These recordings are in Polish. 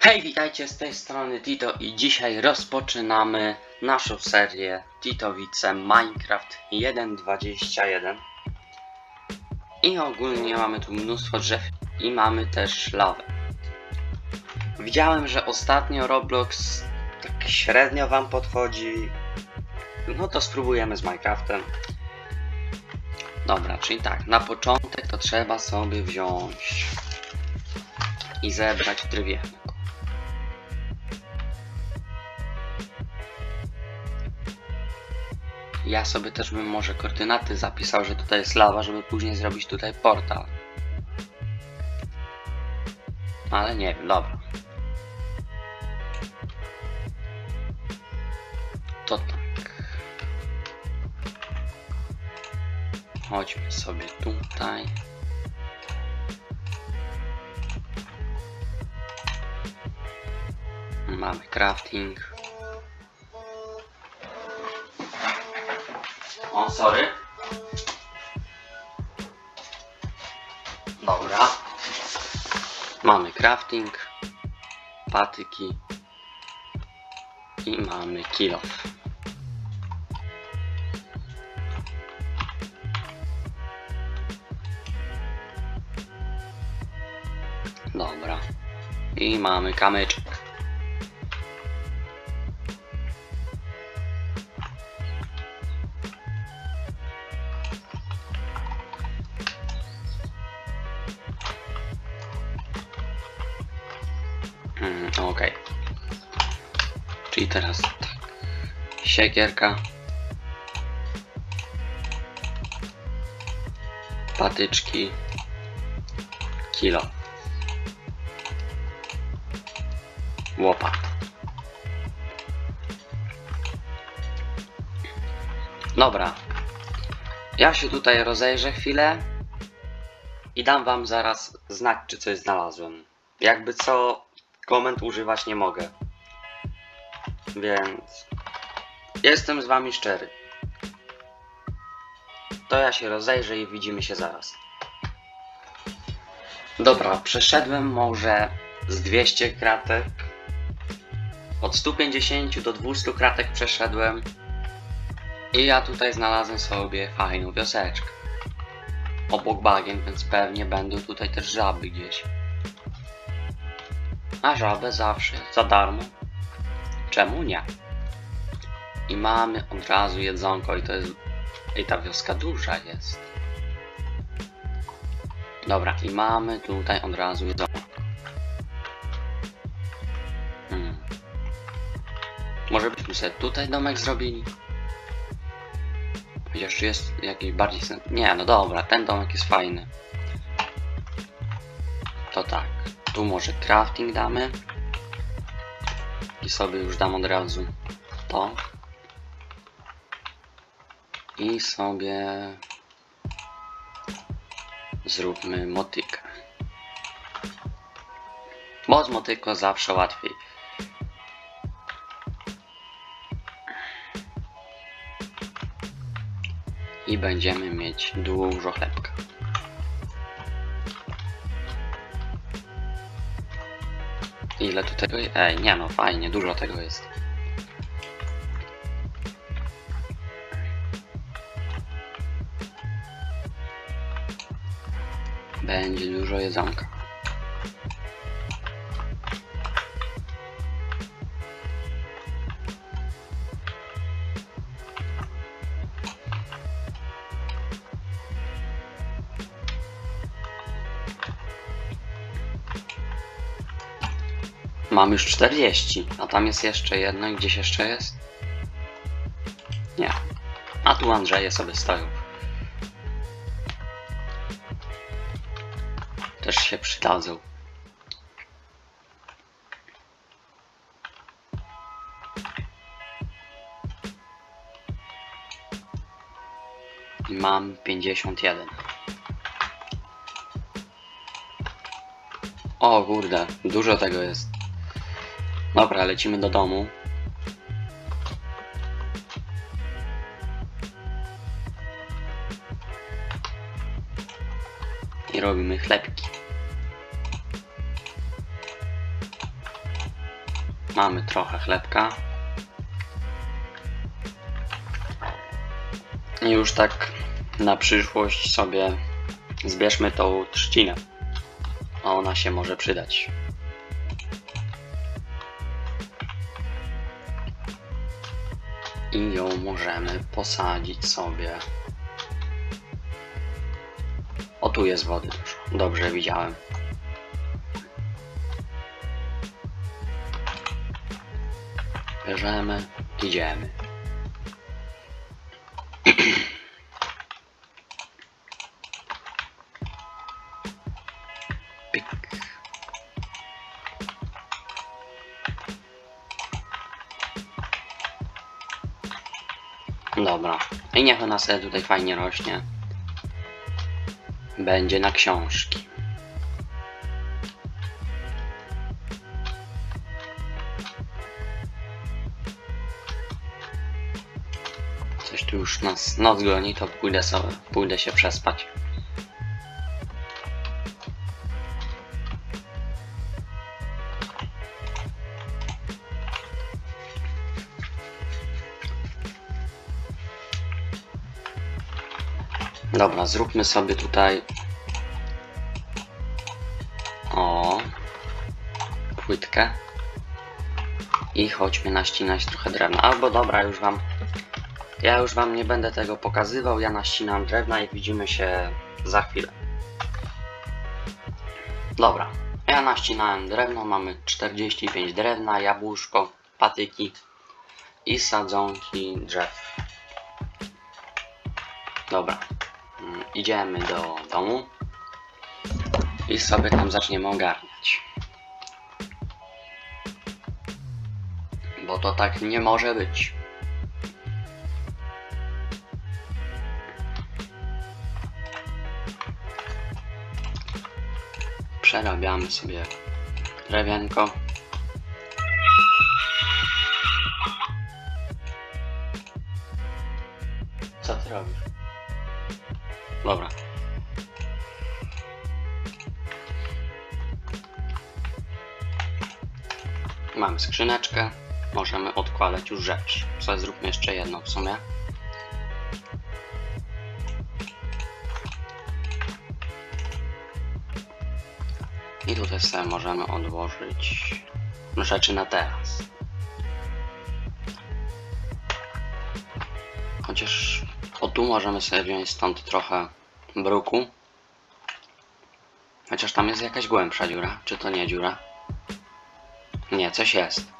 Hej, witajcie z tej strony Tito i dzisiaj rozpoczynamy naszą serię Titowice Minecraft 1.21 I ogólnie mamy tu mnóstwo drzew i mamy też lawę. Widziałem, że ostatnio Roblox tak średnio wam podchodzi. No to spróbujemy z Minecraftem. Dobra, czyli tak, na początek to trzeba sobie wziąć i zebrać drewnianego. Ja sobie też bym może koordynaty zapisał, że tutaj jest lawa, żeby później zrobić tutaj portal. Ale nie wiem, dobra. To tak. Chodźmy sobie tutaj. Mamy crafting. O, sorry. Dobra. Mamy crafting, patyki i mamy kill off. Dobra. I mamy kamyczek. Teraz tak. Siekierka. Patyczki. Kilo. Łopat. Dobra. Ja się tutaj rozejrzę chwilę i dam wam zaraz znać, czy coś znalazłem. Jakby co, koment używać nie mogę. Więc jestem z wami szczery. To ja się rozejrzę i widzimy się zaraz. Dobra, przeszedłem może z 200 kratek. Od 150 do 200 kratek przeszedłem. I ja tutaj znalazłem sobie fajną wioseczkę. Obok bagien, więc pewnie będą tutaj też żaby gdzieś. A żabę zawsze za darmo. Czemu nie? I mamy od razu jedzonko i to jest... I ta wioska duża jest. Dobra, i mamy tutaj od razu jedzonko. Hmm. Może byśmy sobie tutaj domek zrobili? Chociaż jest jakiś bardziej sen... Nie, no dobra, ten domek jest fajny. To tak. Tu może crafting damy. I sobie już dam od razu to. I sobie zróbmy motykę. Bo z motyką zawsze łatwiej. I będziemy mieć dużo chlebka. Ile tu tego jest? Ej, nie no, fajnie, dużo tego jest. Będzie dużo jedzonka. Mam już 40, a tam jest jeszcze jedno i gdzieś jeszcze jest? Nie. A tu Andrzeje sobie stoją. Też się przydadzą. Mam 51. O kurde, dużo tego jest. Dobra, lecimy do domu. I robimy chlebki. Mamy trochę chlebka. I już tak na przyszłość sobie zbierzmy tą trzcinę. A ona się może przydać. I ją możemy posadzić sobie. O, tu jest wody dużo. Dobrze widziałem. Bierzemy, idziemy. Dobra. I niech ona sobie tutaj fajnie rośnie. Będzie na książki. Coś tu już nas noc goni, to pójdę sobie, pójdę się przespać. Dobra, zróbmy sobie tutaj. O. Płytkę. I chodźmy naścinać trochę drewna. Albo dobra, już wam. Ja już wam nie będę tego pokazywał. Ja naścinam drewna i widzimy się za chwilę. Dobra. Ja naścinałem drewno. Mamy 45 drewna, jabłuszko, patyki i sadzonki drzew. Dobra. Mm, Idziemy do domu i sobie tam zaczniemy ogarniać. Bo to tak nie może być. Przerabiamy sobie drewienko. Co ty robisz? Dobra. Mamy skrzyneczkę. Możemy odkładać już rzecz. Co zróbmy jeszcze jedną w sumie. I tutaj sobie możemy odłożyć rzeczy na teraz. Chociaż tu możemy sobie wziąć stąd trochę bruku. Chociaż tam jest jakaś głębsza dziura. Czy to nie dziura? Nie, coś jest.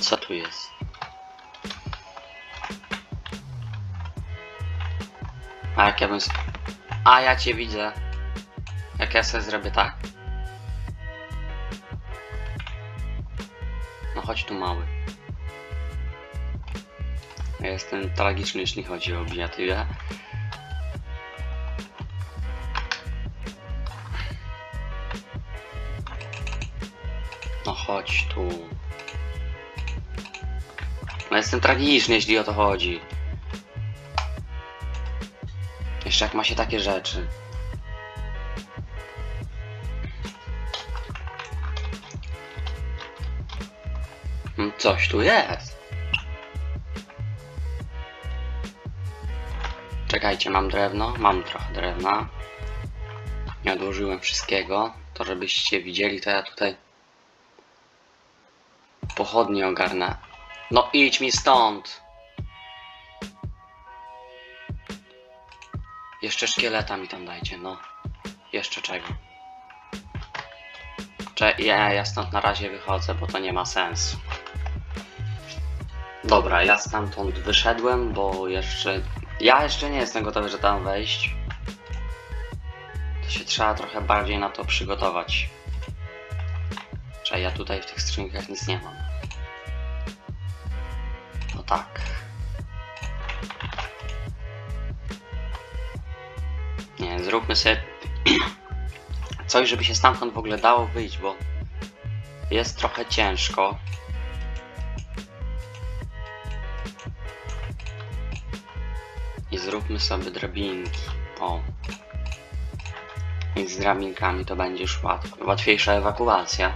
Co tu jest? A jak ja bym... A ja cię widzę. Jak ja sobie zrobię tak? No chodź tu mały. Ja jestem tragiczny, jeśli chodzi o bijatywę. No chodź tu. No jestem tragiczny, jeśli o to chodzi. Jeszcze jak ma się takie rzeczy. Mm, Coś tu jest. Czekajcie, mam drewno? Mam trochę drewna. Nie odłożyłem wszystkiego. To żebyście widzieli, to ja tutaj pochodnie ogarnę. No idź mi stąd! Jeszcze szkieleta mi tam dajcie, no. Jeszcze czego. Cze ja, ja stąd na razie wychodzę, bo to nie ma sensu. Dobra, ja stamtąd wyszedłem, bo jeszcze... Ja jeszcze nie jestem gotowy, że tam wejść. To się trzeba trochę bardziej na to przygotować. Czy ja tutaj w tych skrzynkach nic nie mam. No tak. Nie, zróbmy sobie coś, żeby się stamtąd w ogóle dało wyjść, bo jest trochę ciężko. I zróbmy sobie drabinki. O. I z drabinkami to będzie już łat łatwiejsza ewakuacja.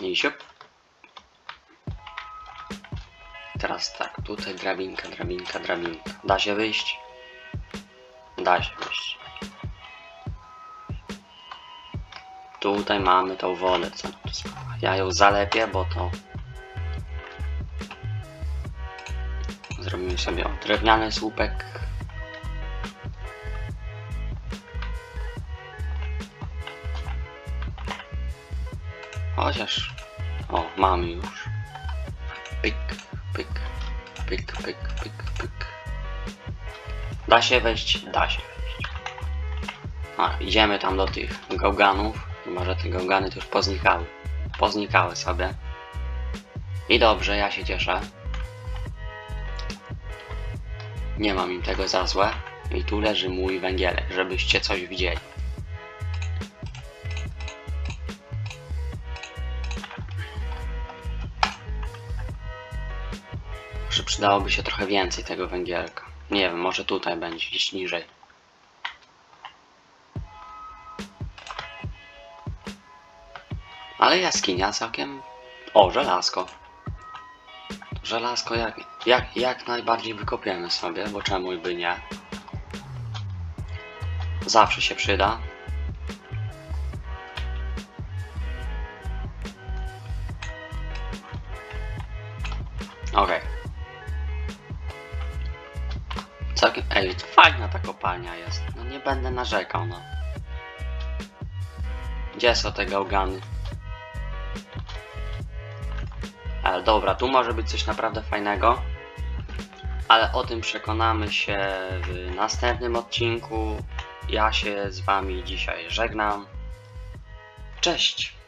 I siup. Teraz tak, tutaj drabinka, drabinka, drabinka. Da się wyjść? Da się wyjść. Tutaj mamy tą wodę, co tu. Ja ją zalepię, bo to... Zrobimy sobie drewniany słupek. Chociaż... O, mamy już. Pyk, pyk, pyk, pyk, pyk, pyk. Da się wejść? Da się wejść. A, idziemy tam do tych gałganów. Chyba, że te gałgany to już poznikały. Poznikały sobie. I dobrze, ja się cieszę. Nie mam im tego za złe. I tu leży mój węgielek, żebyście coś widzieli. Że przydałoby się trochę więcej tego węgielka. Nie wiem, może tutaj będzie, gdzieś niżej. Ale jaskinia całkiem... O, żelazko. Żelazko jak, jak, jak najbardziej wykopiemy sobie, bo czemu by nie? Zawsze się przyda. Okej. Całkiem... Ej, fajna ta kopalnia jest. No nie będę narzekał, no. Gdzie są te gałgany? Ale dobra, tu może być coś naprawdę fajnego. Ale o tym przekonamy się w następnym odcinku. Ja się z wami dzisiaj żegnam. Cześć!